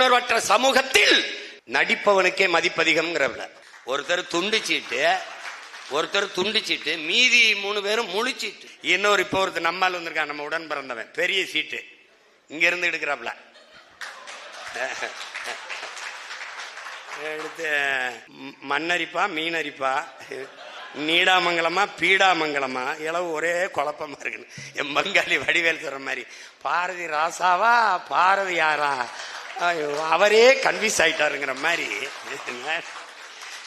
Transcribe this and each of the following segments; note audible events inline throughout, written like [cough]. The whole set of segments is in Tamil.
விழிப்புணர்வற்ற சமூகத்தில் நடிப்பவனுக்கே மதிப்பதிகம்ங்கிறவள. ஒருத்தர் துண்டிச்சிட்டு ஒருத்தர் துண்டிச்சிட்டு மீதி மூணு பேரும் முழிச்சிட்டு. இன்னொரு இப்போ ஒருத்தர் நம்மால் வந்திருக்கான் நம்ம உடன் பிறந்தவன் பெரிய சீட்டு. இங்க இருந்து எடுக்கிறாப்ல. எடுத்து மண்ணரிப்பா மீனரிப்பா நீடாமங்கலமா பீடாமங்கலமா இளவு ஒரே குழப்பமா இருக்குன்னு. என் பங்காளி வடிவேல் சொல்ற மாதிரி பாரதி ராசாவா பாரதி யாரா? அவரே கன்வியூஸ் ஆயிட்டாருங்கிற மாதிரி.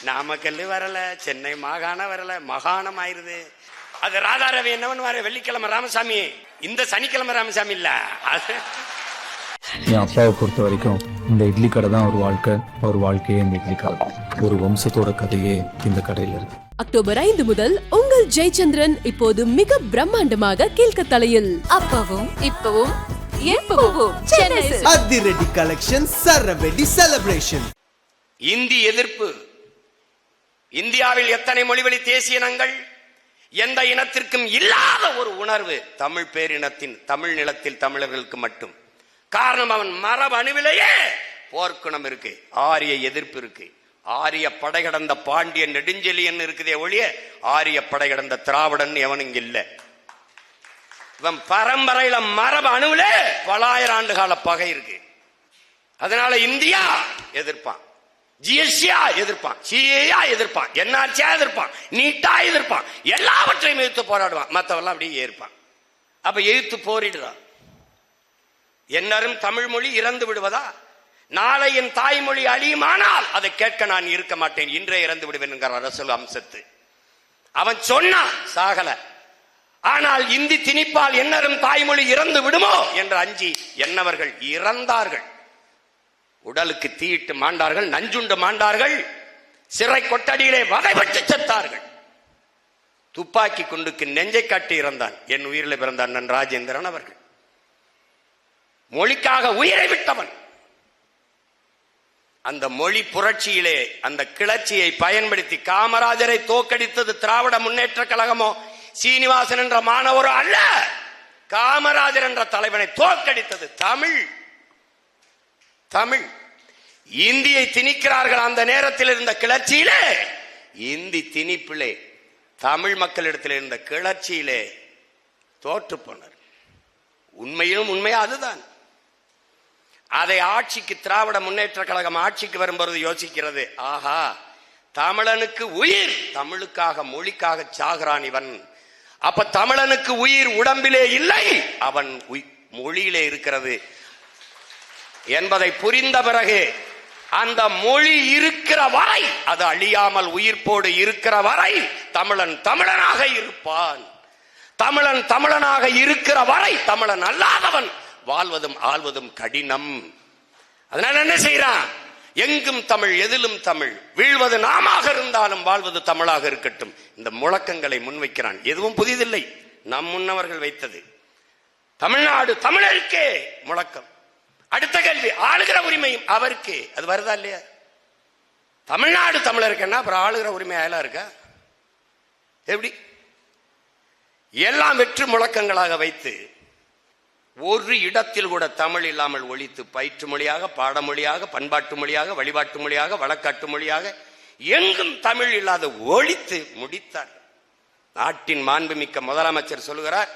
நாமக்கல் வரல சென்னை மாகாணம் வரல மகாணம் ஆயிருது. அது ராதாரவி என்னவன் வர வெள்ளிக்கிழமை ராமசாமி. இந்த சனிக்கிழமை ராமசாமி இல்ல. என் அப்பாவை பொறுத்த வரைக்கும் இந்த இட்லி கடை தான் ஒரு வாழ்க்கை. ஒரு வாழ்க்கையே இந்த இட்லி கடை. ஒரு வம்சத்தோட கதையே இந்த கடையில இருக்கு. அக்டோபர் ஐந்து முதல் உங்கள் ஜெயச்சந்திரன் இப்போது மிக பிரம்மாண்டமாக கீழ்கத்தலையில் அப்பவும் இப்பவும். அதிரடி கலெக்ஷன் சரவெடி செலிப்ரேஷன் இந்தி எதிர்ப்பு. இந்தியாவில் எத்தனை மொழிவழி தேசிய இனங்கள்? எந்த இனத்திற்கும் இல்லாத ஒரு உணர்வு. தமிழ் பேரினத்தின் தமிழ் நிலத்தில் தமிழர்களுக்கு மட்டும். காரணம் அவன் மரபு அணுவிலேயே போர்க்குணம் இருக்கு ஆரிய எதிர்ப்பு இருக்கு. ஆரிய படை கடந்த பாண்டியன் நெடுஞ்செலியன் இருக்குதே ஒழிய ஆரிய படை கடந்த திராவிடன் எவனும் இங்க இல்ல. இவன் பரம்பரையில மரபு அணுவிலே பலாயிரம் ஆண்டு கால பகை இருக்கு. அதனால இந்தியா எதிர்ப்பான். ஜிஎஸ்டியா எதிர்ப்பான். சிஏயா எதிர்ப்பான். என்ஆர்சியா எதிர்ப்பான். நீட்டா எதிர்ப்பான். எல்லாவற்றையும் எதிர்த்து போராடுவான். மற்றவெல்லாம் அப்படியே ஏற்பான் அப்ப எதிர்த்து போரிடுறான் என்னரும் தமிழ் மொழி இறந்து விடுவதா? நாளை என் தாய்மொழி அழியுமானால் அதை கேட்க நான் இருக்க மாட்டேன். இன்றே இறந்து விடுவேன் என்கிற அரசு அம்சத்து. அவன் சொன்னான் சாகல. ஆனால் இந்தி திணிப்பால் என்னரும் தாய்மொழி இறந்து விடுமோ? என்று அஞ்சி என்னவர்கள் இறந்தார்கள். உடலுக்கு தீயிட்டு மாண்டார்கள் நஞ்சுண்டு மாண்டார்கள் சிறை கொட்டடியிலே வகைப்பட்டு செத்தார்கள். துப்பாக்கி குண்டுக்கு நெஞ்சை காட்டி இறந்தான். என் உயிரில் பிறந்தான் நன் ராஜேந்திரன் அவர்கள். மொழிக்காக உயிரை விட்டவன். அந்த மொழி புரட்சியிலே அந்த கிளர்ச்சியை பயன்படுத்தி காமராஜரை தோக்கடித்தது திராவிட முன்னேற்ற கழகமோ? சீனிவாசன் என்ற மாணவர் அல்ல. காமராஜர் என்ற தலைவனை தோற்கடித்தது தமிழ். தமிழ். இந்தியை திணிக்கிறார்கள் அந்த நேரத்தில் இருந்த கிளர்ச்சியிலே. இந்தி திணிப்பிலே தமிழ் மக்களிடத்தில் இருந்த கிளர்ச்சியிலே தோற்று போனார். உண்மையிலும் உண்மை அதுதான். அதை ஆட்சிக்கு திராவிட முன்னேற்ற கழகம் ஆட்சிக்கு வரும்போது யோசிக்கிறது. ஆஹா தமிழனுக்கு உயிர் தமிழுக்காக மொழிக்காக சாகிறான் இவன். அப்ப தமிழனுக்கு உயிர் உடம்பிலே இல்லை. அவன் மொழியிலே இருக்கிறது. என்பதை புரிந்த பிறகு அந்த மொழி இருக்கிற வரை அது அழியாமல் உயிர்ப்போடு இருக்கிற வரை தமிழன் தமிழனாக இருப்பான். தமிழன் தமிழனாக இருக்கிற வரை தமிழன் அல்லாதவன். வாழ்வதும் ஆள்வதும் கடினம். அதனால என்ன செய்யறான் எங்கும் தமிழ் எதிலும் தமிழ். வீழ்வது நாமாக இருந்தாலும் வாழ்வது தமிழாக இருக்கட்டும். இந்த முழக்கங்களை முன்வைக்கிறான். எதுவும் புதிதில்லை. நம் முன்னவர்கள் வைத்தது. தமிழ்நாடு தமிழருக்கே முழக்கம். அடுத்த கேள்வி ஆளுகிற உரிமையும் அவருக்கே. அது வருதா இல்லையா? தமிழ்நாடு தமிழருக்குன்னா அப்புறம் ஆளுகிற உரிமை அயலா இருக்கா? எப்படி? எல்லாம் வெற்று முழக்கங்களாக வைத்து ஒரு இடத்தில் கூட தமிழ் இல்லாமல் ஒழித்து பயிற்று மொழியாக பாடமொழியாக பண்பாட்டு மொழியாக வழிபாட்டு மொழியாக வழக்காட்டு மொழியாக எங்கும் தமிழ் இல்லாத ஒழித்து முடித்தார். நாட்டின் மாண்புமிக்க முதலமைச்சர் சொல்லுகிறார்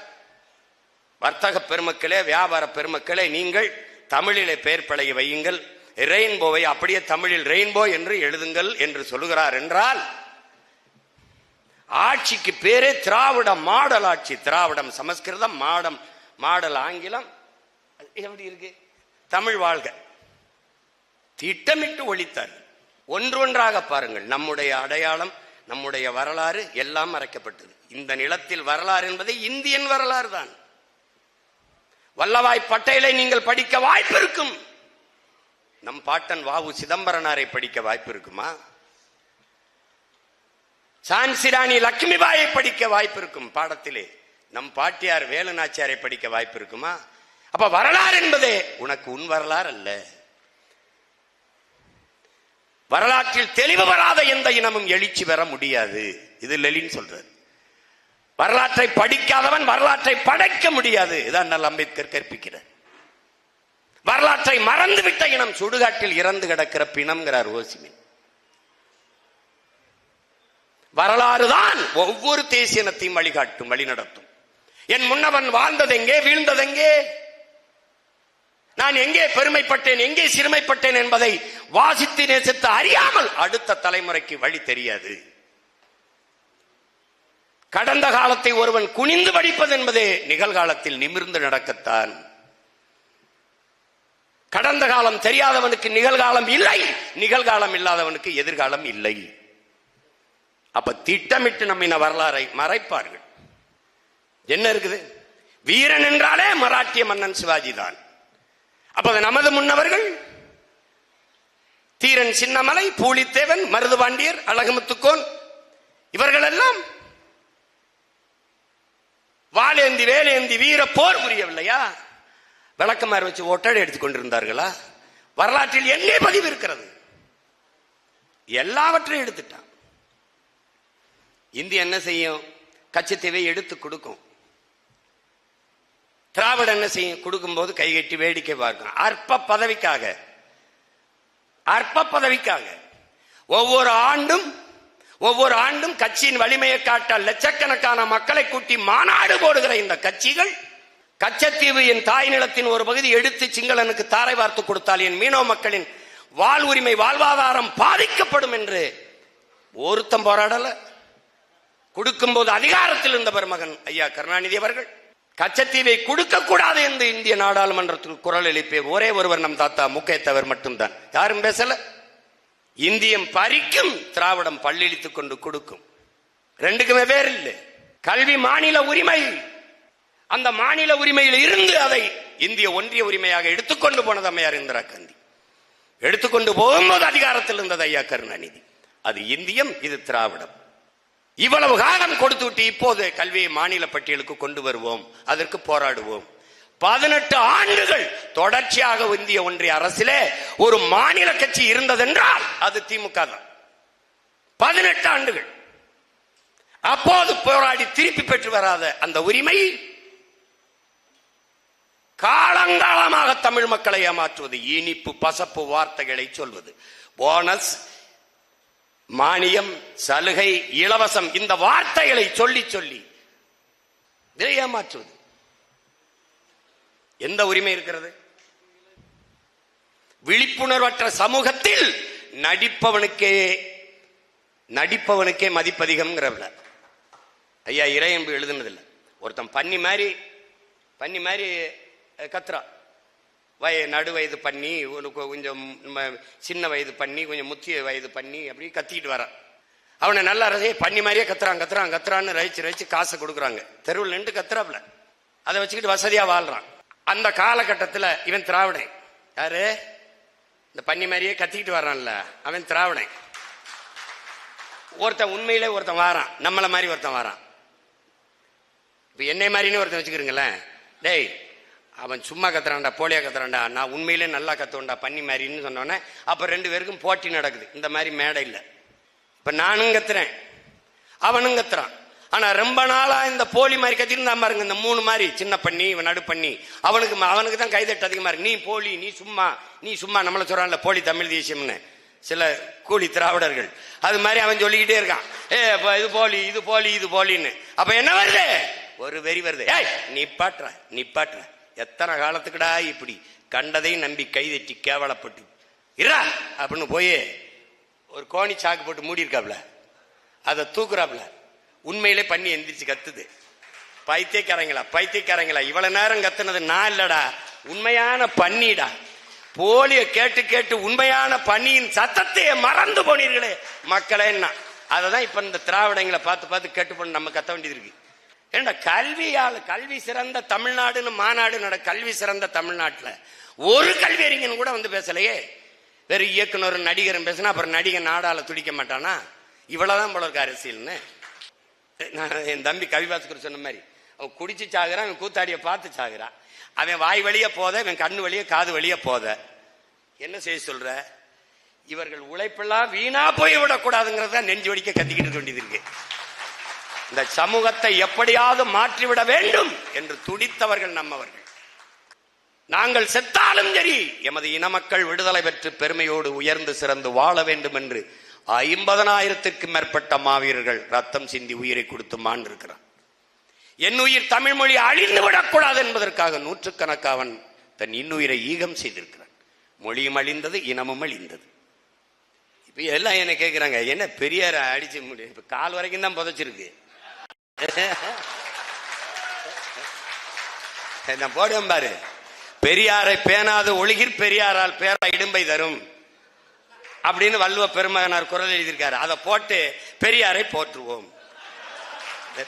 வர்த்தக பெருமக்களே வியாபார பெருமக்களே நீங்கள் தமிழிலே பெயர் பழகி வையுங்கள். ரெயின்போவை அப்படியே தமிழில் ரெயின்போ என்று எழுதுங்கள் என்று சொல்லுகிறார் என்றால் ஆட்சிக்கு பேரே திராவிட மாடல் ஆட்சி திராவிடம் சமஸ்கிருதம் மாடம் மாடல் ஆங்கிலம் எப்படி இருக்கு? தமிழ் வாழ்க. திட்டமிட்டு ஒழித்தார். ஒன்றொன்றாக பாருங்கள் நம்முடைய அடையாளம் நம்முடைய வரலாறு எல்லாம் மறைக்கப்பட்டது. இந்த நிலத்தில் வரலாறு என்பதே இந்தியன் வரலாறு தான். வல்லவாய் பட்டேலை நீங்கள் படிக்க வாய்ப்பு இருக்கும். நம் பாட்டன் வாவு சிதம்பரனாரை படிக்க வாய்ப்பு இருக்குமா? சான்சிராணி லட்சுமிபாயை படிக்க வாய்ப்பு இருக்கும் பாடத்திலே. நம் பாட்டியார் வேலுநாச்சியாரை படிக்க வாய்ப்பு இருக்குமா அப்ப வரலாறு என்பதே உனக்கு உன் வரலாறு அல்ல. வரலாற்றில் தெளிவு வராத எந்த இனமும் எழுச்சி பெற முடியாது. இது லெலின் சொல்றது. வரலாற்றை படிக்காதவன் வரலாற்றை படைக்க முடியாது. இதான் நல்ல அம்பேத்கர் கற்பிக்கிறார். வரலாற்றை மறந்துவிட்ட இனம் சுடுகாட்டில் இறந்து கிடக்கிற பிணம்ங்கிறார் ஓசிமின். வரலாறுதான் ஒவ்வொரு தேசிய இனத்தையும் வழிகாட்டும் வழிநடத்தும். என் முன்னவன் வாழ்ந்ததெங்கே வீழ்ந்ததெங்கே? நான் எங்கே பெருமைப்பட்டேன் எங்கே சிறுமைப்பட்டேன் என்பதை வாசித்து நேசித்து அறியாமல் அடுத்த தலைமுறைக்கு வழி தெரியாது. கடந்த காலத்தை ஒருவன் குனிந்து படிப்பது என்பதே நிகழ்காலத்தில் நிமிர்ந்து நடக்கத்தான். கடந்த காலம் தெரியாதவனுக்கு நிகழ்காலம் இல்லை நிகழ்காலம் இல்லாதவனுக்கு எதிர்காலம் இல்லை. அப்ப திட்டமிட்டு நம்மின வரலாறை மறைப்பார்கள். என்ன இருக்குது? வீரன் என்றாலே மராட்டிய மன்னன் சிவாஜி தான். அப்ப நமது முன்னவர்கள்? தீரன் சின்னமலை பூலித்தேவன் மருதுபாண்டியர் அழகுமுத்துக்கோன் இவர்கள் எல்லாம் வாலேந்தி வேலேந்தி வீர போர் புரியவில்லையா விளக்கமாறு வச்சு ஒட்டடை எடுத்துக் கொண்டிருந்தார்களா? வரலாற்றில் எங்கே பதிவு இருக்கிறது. எல்லாவற்றையும் எடுத்துட்டான். இந்தியா என்ன செய்யும்? கச்சத்தீவை எடுத்து கொடுக்கும். திராவிட என்ன செய்யும் கொடுக்கும்போது கைகட்டி வேடிக்கை பார்க்கும். அற்ப பதவிக்காக. அற்ப பதவிக்காக. ஒவ்வொரு ஆண்டும் ஒவ்வொரு ஆண்டும் கட்சியின் வலிமையை காட்ட லட்சக்கணக்கான மக்களை கூட்டி மாநாடு போடுகிற இந்த கட்சிகள் கச்சத்தீவு என் தாய் நிலத்தின் ஒரு பகுதி எடுத்து சிங்களனுக்கு தாரை வார்த்து கொடுத்தால் என் மீனவ மக்களின் வாழ் உரிமை வாழ்வாதாரம் பாதிக்கப்படும் என்று ஒருத்தம் போராடல. கொடுக்கும்போது அதிகாரத்தில் இருந்த பெருமகன் ஐயா கருணாநிதி அவர்கள். கச்சத்தீவை கொடுக்க கூடாது என்று இந்திய நாடாளுமன்றத்தில் குரல் எழுப்பிய ஒரே ஒருவர் நம் தாத்தா முக்கியத்தவர் மட்டும்தான். யாரும் பேசல? இந்தியம் பறிக்கும் திராவிடம் பள்ளிழித்துக் கொண்டு கொடுக்கும். ரெண்டுக்குமே வேறு இல்லை. கல்வி மாநில உரிமை. அந்த மாநில உரிமையில் இருந்து அதை இந்திய ஒன்றிய உரிமையாக எடுத்துக்கொண்டு போனது அம்மையார் இந்திரா காந்தி. எடுத்துக்கொண்டு போகும்போது அதிகாரத்தில் இருந்தது ஐயா கருணாநிதி. அது இந்தியம் இது திராவிடம். இவ்வளவு காலம் கொடுத்து விட்டு இப்போது கல்வியை மாநில பட்டியலுக்கு கொண்டு வருவோம். அதற்கு போராடுவோம். பதினெட்டு ஆண்டுகள் தொடர்ச்சியாக இந்திய ஒன்றிய அரசிலே ஒரு மாநில கட்சி இருந்ததென்றால் அது திமுக தான். பதினெட்டு ஆண்டுகள். அப்போது போராடி திருப்பி பெற்று வராத அந்த உரிமை காலங்காலமாக தமிழ் மக்களை ஏமாற்றுவது இனிப்பு பசப்பு வார்த்தைகளை சொல்வது. போனஸ் மானியம் சலுகை இலவசம் இந்த வார்த்தைகளை சொல்லி சொல்லி இதை ஏமாற்றுவது. எந்த உரிமை இருக்கிறது? விழிப்புணர்வற்ற சமூகத்தில் நடிப்பவனுக்கே நடிப்பவனுக்கே மதிப்பதிகம்ங்கிறவள. ஐயா இறையன்பு எழுதுனதில்லை. ஒருத்தன் பன்னி மாதிரி பன்னி மாதிரி கத்துறான். வய நடு வயது பண்ணி உனக்கு கொஞ்சம் சின்ன வயது பண்ணி கொஞ்சம் முத்திய வயது பண்ணி அப்படி கத்திக்கிட்டு வரான். அவனை நல்லா ரசி பண்ணி மாதிரியே கத்துறான் கத்துறான் கத்துறான்னு ரசிச்சு ரசிச்சு காசை கொடுக்குறாங்க. தெருவில் நின்று கத்துறாப்புல அதை வச்சுக்கிட்டு வசதியாக வாழ்றான். அந்த காலகட்டத்தில் இவன் திராவிடன். யாரு? இந்த பண்ணி மாதிரியே கத்திக்கிட்டு வர்றான்ல அவன் திராவிடன். ஒருத்தன் உண்மையிலே ஒருத்தன் வாரான். நம்மளை மாதிரி ஒருத்தன் வாரான். இப்போ என்னை மாதிரின்னு ஒருத்தன் வச்சுக்கிறீங்களேன். டேய் அவன் சும்மா கத்துறான்டா போலியா கத்துறான்டா நான் உண்மையிலே நல்லா கத்துவேன்டா பண்ணி மாதிரின்னு சொன்னோன்னே அப்போ ரெண்டு பேருக்கும் போட்டி நடக்குது. இந்த மாதிரி மேடை இல்லை. இப்போ நானும் கத்துறேன். அவனும் கத்துறான். ஆனால் ரொம்ப நாளாக இந்த போலி மாதிரி கத்திருந்தா பாருங்க இந்த மூணு மாதிரி சின்ன பண்ணி இவன் நடு பண்ணி அவனுக்கு அவனுக்கு தான் கைதட்டு அதிகமாக இருக்கு. நீ போலி நீ சும்மா நீ சும்மா நம்மளை சொல்கிறான்ல போலி தமிழ் தேசியம்னு. சில கூலி திராவிடர்கள். அது மாதிரி அவன் சொல்லிக்கிட்டே இருக்கான். ஏ இது போலி இது போலி இது போலின்னு. அப்போ என்ன வருது? ஒரு வெறி வருது. ஏய் நிப்பாட்டுற நிப்பாட்டுற. எத்தனை காலத்துக்குடா இப்படி கண்டதை நம்பி கைதட்டி கேவலப்பட்டு? இரா அப்படின்னு போய் ஒரு கோணி சாக்கு போட்டு மூடியிருக்காப்ல. அதை தூக்குறாப்ல. உண்மையிலே பண்ணி எந்திரிச்சு கத்துது. பைத்தியக்காரங்களா பைத்தியக்காரங்களா இவ்வளவு நேரம் கத்துனது நான் இல்லடா. உண்மையான பண்ணிடா. போலிய கேட்டு கேட்டு உண்மையான பணியின் சத்தத்தையே மறந்து போனீர்களே மக்களேன்னா. அதை தான் இப்ப இந்த திராவிடங்களை பார்த்து பார்த்து கேட்டு போன நம்ம கத்த வேண்டியது இருக்கு. ஏண்டா கல்வியால் கல்வி சிறந்த தமிழ்நாடுன்னு மாநாடு நட கல்வி சிறந்த தமிழ்நாட்டில். ஒரு கல்வி அறிஞன் கூட வந்து பேசலையே. வெறும் இயக்குனர் நடிகரும் பேசினா அப்புறம் நடிகன் நாடால துடிக்க மாட்டானா? இவ்வளோதான் போல இருக்கு அரசியல்னு. நான் என் தம்பி கவிபாஸ்கர் சொன்ன மாதிரி அவன் குடிச்சு சாகுறான் அவன் கூத்தாடிய பார்த்து சாகுறான். அவன் வாய் வழியே போத இவன் கண்ணு வழியே காது வழியே போத. என்ன செய்ய சொல்ற? இவர்கள் உழைப்பெல்லாம் வீணா போய் விடக்கூடாதுங்கிறத நெஞ்சு வடிக்க கத்திக்கிட்டு வேண்டியது இருக்கு. இந்த சமூகத்தை எப்படியாவது மாற்றிவிட வேண்டும் என்று துடித்தவர்கள் நம்மவர்கள். நாங்கள் செத்தாலும் சரி எமது இன மக்கள் விடுதலை பெற்று பெருமையோடு உயர்ந்து சிறந்து வாழ வேண்டும் என்று ஐம்பதனாயிரத்திற்கும் மேற்பட்ட மாவீரர்கள் ரத்தம் சிந்தி உயிரை கொடுத்து மாண்டிருக்கிறார். என் உயிர் தமிழ் மொழி அழிந்து விடக்கூடாது என்பதற்காக நூற்றுக்கணக்காவன் தன் இன்னுயிரை ஈகம் செய்திருக்கிறான். மொழியும் அழிந்தது இனமும் அழிந்தது. இப்ப எல்லாம் என்ன கேட்கிறாங்க என்ன பெரியார அடிச்சு முடியும் இப்ப கால் வரைக்கும் தான் புதைச்சிருக்கு. [laughs] நான் போடுவேன் பாரு. பெரியாரை பேணாத ஒழுகிற் பெரியாரால் பேரா இடும்பை தரும். அப்படின்னு வள்ளுவ பெருமகனார் குரல் எழுதியிருக்காரு. அதை போட்டு பெரியாரை போற்றுவோம்.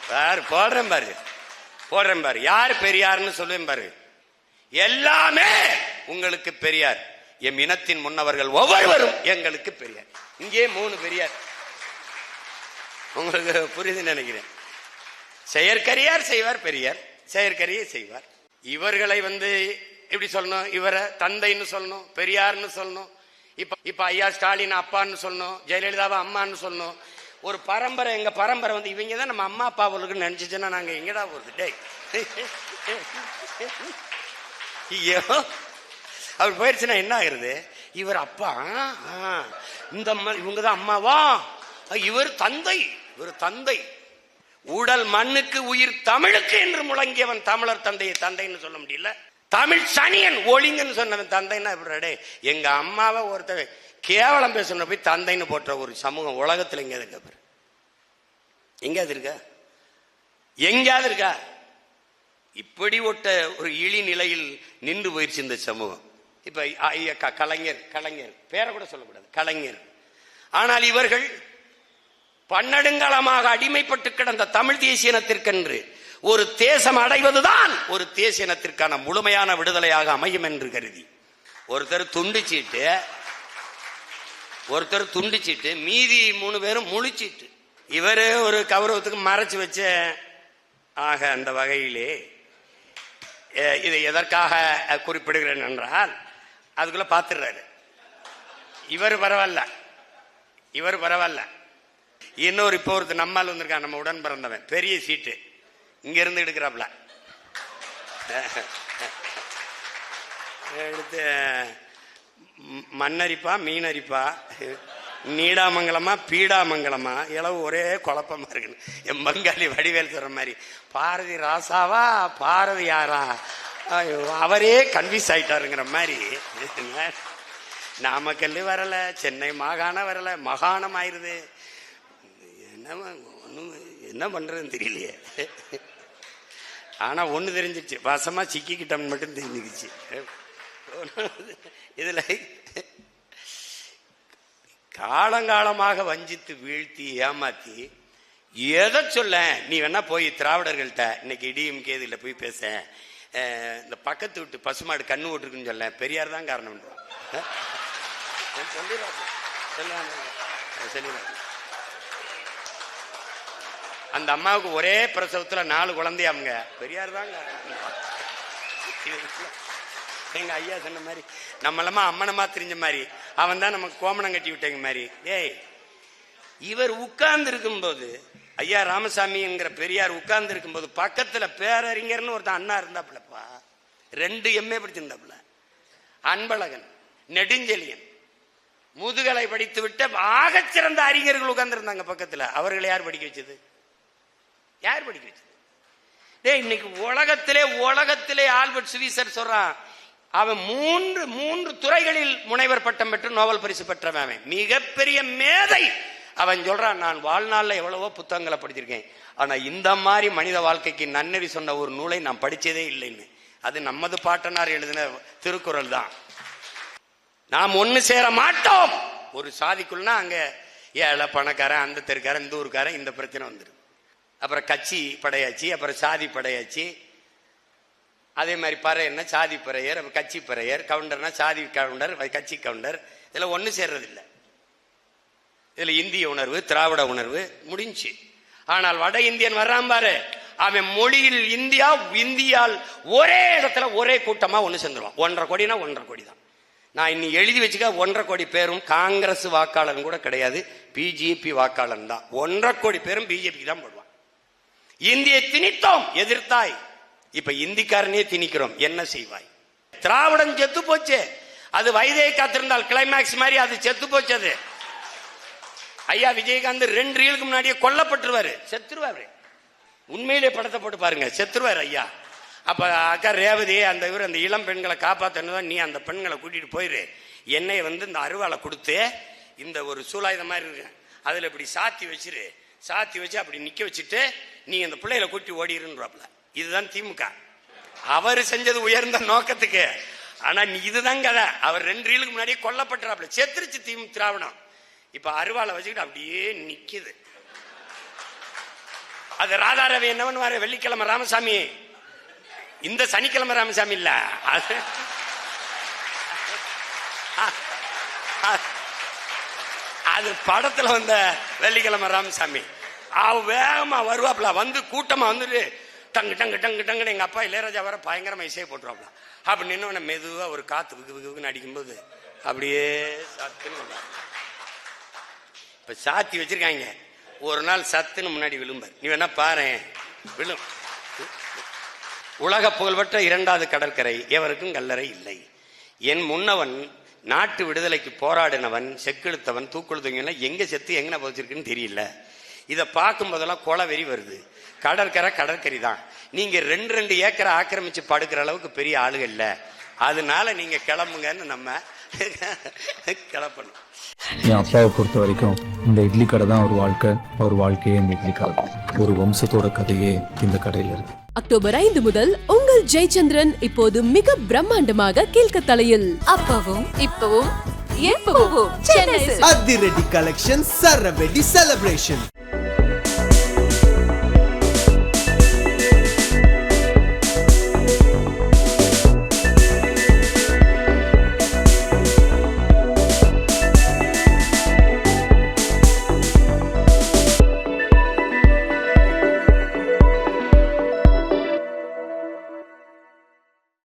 பாரு போடுறேன் பாரு. போடுறேன் பாரு. யார் பெரியார்னு சொல்லுவேன் பாரு. எல்லாமே உங்களுக்கு பெரியார். எம் இனத்தின் முன்னவர்கள் ஒவ்வொருவரும் எங்களுக்கு பெரியார். இங்கே மூணு பெரியார். உங்களுக்கு புரியுதுன்னு நினைக்கிறேன். செயற்கரியார் செய்வார் பெரியார் செயற்கரியை செய்வார். இவர்களை வந்து எப்படி சொல்லணும்? இவரை தந்தைன்னு சொல்லணும் பெரியார்னு சொல்லணும். இப்ப இப்ப ஐயா ஸ்டாலின் அப்பான்னு சொல்லணும் ஜெயலலிதாவை அம்மான்னு சொல்லணும். ஒரு பரம்பரை எங்க பரம்பரை வந்து இவங்க தான் நம்ம அம்மா அப்பா அவர்களுக்கு நினைச்சிச்சுன்னா நாங்க எங்கடா போறது? டே ஐயோ. அவர் போயிடுச்சுன்னா என்ன ஆகுறது? இவர் அப்பா ஆ, இந்த அம்மா இவங்க தான் அம்மாவா? இவர் தந்தை இவர் தந்தை. உடல் மண்ணுக்கு உயிர் தமிழுக்கு என்று முழங்கியவன் தமிழர் தந்தையை தந்தைன்னு சொல்ல முடியல. தமிழ் சனியன் ஒளிங்கன்னு சொன்னவன் தந்தைன்னா இப்படி எங்க அம்மாவை ஒருத்தர் கேவலம் பேசுன போய் தந்தைன்னு போட்ட ஒரு சமூகம் உலகத்தில் எங்க இருக்க பாரு? எங்கேயாவது இருக்கா? எங்கேயாவது இருக்கா? இப்படி ஒட்ட ஒரு இழி நிலையில் நின்று போயிடுச்சு இந்த சமூகம். இப்ப ஐயா கலைஞர் கலைஞர் பேரை கூட சொல்லக்கூடாது கலைஞர். ஆனால் இவர்கள் பன்னெடுங்காலமாக அடிமைப்பட்டு கிடந்த தமிழ் தேசியனத்திற்கென்று ஒரு தேசம் அடைவதுதான் ஒரு தேசியனத்திற்கான முழுமையான விடுதலையாக அமையும் என்று கருதி. ஒருத்தர் துண்டிச்சிட்டு ஒருத்தர் துண்டிச்சிட்டு மீதி மூணு பேரும் முழிச்சிட்டு இவரு ஒரு கௌரவத்துக்கு மறைச்சு வச்ச ஆக அந்த வகையிலே இதை எதற்காக குறிப்பிடுகிறேன் என்றால் அதுக்குள்ள பார்த்துடுறாரு இவர் பரவாயில்ல இவர் பரவாயில்ல இன்னொரு இப்போ ஒருத்தர் நம்மால் வந்திருக்கான் நம்ம உடன் பிறந்தவன். பெரிய சீட்டு இங்கேருந்து எடுக்கிறாப்ல. எடுத்து மண்ணரிப்பா மீனரிப்பா நீடாமங்கலமா பீடாமங்கலமா இளவு ஒரே குழப்பமா இருக்கு என் பங்காளி வடிவேல் சொல்ற மாதிரி பாரதி ராசாவா? பாரதி யாரா? அவரே கன்வியூஸ் ஆயிட்டாருங்கிற மாதிரி. நாமக்கல் வரல சென்னை மாகாணம் வரல மகாணம் ஆயிருது. என்னமா ஒன்றும் என்ன பண்ணுறதுன்னு தெரியலையே. ஆனால் ஒன்று தெரிஞ்சிச்சு. வாசமாக சிக்கிக்கிட்டோம்னு மட்டும் தெரிஞ்சுக்கிச்சு. இதில் காலங்காலமாக வஞ்சித்து வீழ்த்தி ஏமாத்தி எதை சொல்ல நீ வேணா போய் திராவிடர்கள்ட்ட இன்னைக்கு இடியும் கேதியில் போய் பேச. இந்த பக்கத்து விட்டு பசுமாடு கண்ணு ஓட்டுருக்குன்னு சொல்ல பெரியார் தான் காரணம். சொல்லிடுறாங்க சொல்லிடுறாங்க அந்த அம்மாவுக்கு ஒரே பிரசவத்துல நாலு குழந்தையாமுங்க. பெரியார் தாங்க எங்க ஐயா சொன்ன மாதிரி நம்மளமா அம்மனமா தெரிஞ்ச மாதிரி அவன் தான் நமக்கு கோமணம் கட்டி விட்டங்க மாதிரி. ஏய் இவர் உட்கார்ந்து இருக்கும்போது ஐயா ராமசாமிங்கிற பெரியார் உட்கார்ந்து இருக்கும்போது பக்கத்துல பேரறிஞர்னு ஒருத்தன் அண்ணா இருந்தாப்புலப்பா. ரெண்டு எம்ஏ படிச்சிருந்தாப்புல. அன்பழகன் நெடுஞ்செலியன் முதுகலை படித்து விட்ட ஆகச்சிறந்த அறிஞர்கள் உட்கார்ந்திருந்தாங்க பக்கத்துல. அவர்களை யார் படிக்க வச்சது? யார் படிக்க வச்சது டேய் இன்னைக்கு உலகத்திலே உலகத்திலே ஆல்பர்ட் சுவிசர் சொல்றான் அவன் மூன்று மூன்று துறைகளில் முனைவர் பட்டம் பெற்று நோபல் பரிசு பெற்றவன் அவன். மிகப்பெரிய மேதை. அவன் சொல்றான் நான் வாழ்நாளில் எவ்வளவோ புத்தகங்களை படிச்சிருக்கேன் ஆனா இந்த மாதிரி மனித வாழ்க்கைக்கு நன்னறி சொன்ன ஒரு நூலை நான் படிச்சதே இல்லைன்னு. அது நமது பாட்டனார் எழுதின திருக்குறள் தான். நாம் ஒன்று சேர மாட்டோம். ஒரு சாதிக்குள்னா அங்க ஏழை பணக்காரன் அந்த தெருக்காரன் இந்த ஊருக்காரன் இந்த பிரச்சனை வந்துடும் அப்புறம் கட்சி படையாச்சு அப்புறம் சாதி படையாச்சு. அதே மாதிரி பறையர்னா சாதி பறையர் அப்புறம் கட்சி பறையர் கவுண்டர்னா சாதி கவுண்டர் கட்சி கவுண்டர். இதில் ஒன்று சேர்றதில்லை. இதில் இந்திய உணர்வு திராவிட உணர்வு முடிஞ்சு. ஆனால் வட இந்தியன் வர்றான் பாரு. அவன் மொழியில் இந்தியா இந்தியால் ஒரே இடத்துல ஒரே கூட்டமாக ஒன்று சேர்ந்துருவான். ஒன்றரை கோடினா ஒன்றரை கோடி தான். நான் இன்னி எழுதி வச்சுக்க ஒன்றரை கோடி பேரும் காங்கிரஸ் வாக்காளன் கூட கிடையாது. பிஜேபி வாக்காளன் தான். ஒன்றரை கோடி பேரும் பிஜேபி தான் போடுவான் இந்தியை திணித்தோம் எதிர்த்தாய். இப்ப இந்திக்காரனே திணிக்கிறோம் என்ன செய்வாய்? திராவிடம் செத்து போச்சு. அது வயதை காத்திருந்தால் கிளைமேக்ஸ் மாதிரி அது செத்து போச்சு அது ஐயா விஜயகாந்த் ரெண்டு ரீலுக்கு முன்னாடியே கொல்லப்பட்டுருவாரு. செத்துருவாரு உண்மையிலே படத்தை போட்டு பாருங்க செத்துருவாரு ஐயா. அப்ப அக்கா ரேவதி அந்த இவர் அந்த இளம் பெண்களை காப்பாற்றணும் நீ அந்த பெண்களை கூட்டிட்டு போயிரு. என்னை வந்து இந்த அருவாளை கொடுத்து இந்த ஒரு சூலாயுதம் மாதிரி இருக்கு. அதுல இப்படி சாத்தி வச்சிரு. சாத்தி வச்சு அப்படி நிற்க வச்சுட்டு நீ அந்த பிள்ளைகளை கூட்டி ஓடிடுன்றாப்ல இதுதான் திமுக. அவர் செஞ்சது உயர்ந்த நோக்கத்துக்கு. ஆனா நீ இதுதான் கதை. அவர் ரெண்டு ரீலுக்கு முன்னாடியே கொல்லப்பட்டுறாப்ல. செத்துருச்சு திமு திராவிடம். இப்ப அருவாளை வச்சுக்கிட்டு அப்படியே நிக்குது. அது ராதாரவி என்ன பண்ணுவாரு வெள்ளிக்கிழமை ராமசாமி. இந்த சனிக்கிழமை ராமசாமி இல்ல. அது அது படத்துல வந்த வெள்ளிக்கிழமை ராமசாமி. அவ வேகமா வருவாப்ல வந்து கூட்டமா வந்துட்டு டங்கு டங்கு டங்கு டங்குன்னு எங்க அப்பா இளையராஜா வர பயங்கரமா இசையை போட்டுருவாப்ல அப்படி நின்று மெதுவா ஒரு காத்து விகு விகுன்னு அடிக்கும்போது அப்படியே சத்துன்னு இப்ப சாத்தி வச்சிருக்காங்க. ஒரு நாள் சத்துன்னு முன்னாடி விழும்பார். நீ வேணா பாரு. விழும் உலக புகழ்பெற்ற இரண்டாவது கடற்கரை. எவருக்கும் கல்லறை இல்லை. என் முன்னவன் நாட்டு விடுதலைக்கு போராடினவன் செக்கெடுத்தவன் தூக்குழுத்தவங்க எங்கே செத்து எங்கே போச்சிருக்குன்னு தெரியல. இதை பார்க்கும்போதெல்லாம் கொலை வெறி வருது. கடற்கரை கடற்கரை தான். நீங்கள் ரெண்டு ரெண்டு ஏக்கரை ஆக்கிரமித்து படுக்கிற அளவுக்கு பெரிய ஆளுகள் இல்லை. அதனால நீங்கள் கிளம்புங்கன்னு நம்ம கிளப்பணும். என் அப்பாவை பொறுத்த வரைக்கும் இந்த இட்லி கடை தான் ஒரு வாழ்க்கை ஒரு வாழ்க்கையே இந்த இட்லி கடை. ஒரு வம்சத்தோட கதையே இந்த கடையில் இருக்கு. அக்டோபர் ஐந்து முதல் உங்கள் ஜெயச்சந்திரன் இப்போது மிக பிரம்மாண்டமாக கீழ்கத்தலையில் அப்பவும் இப்பவும் எப்பவும். அதிரடி கலெக்ஷன் சரவெடி செலிப்ரேஷன்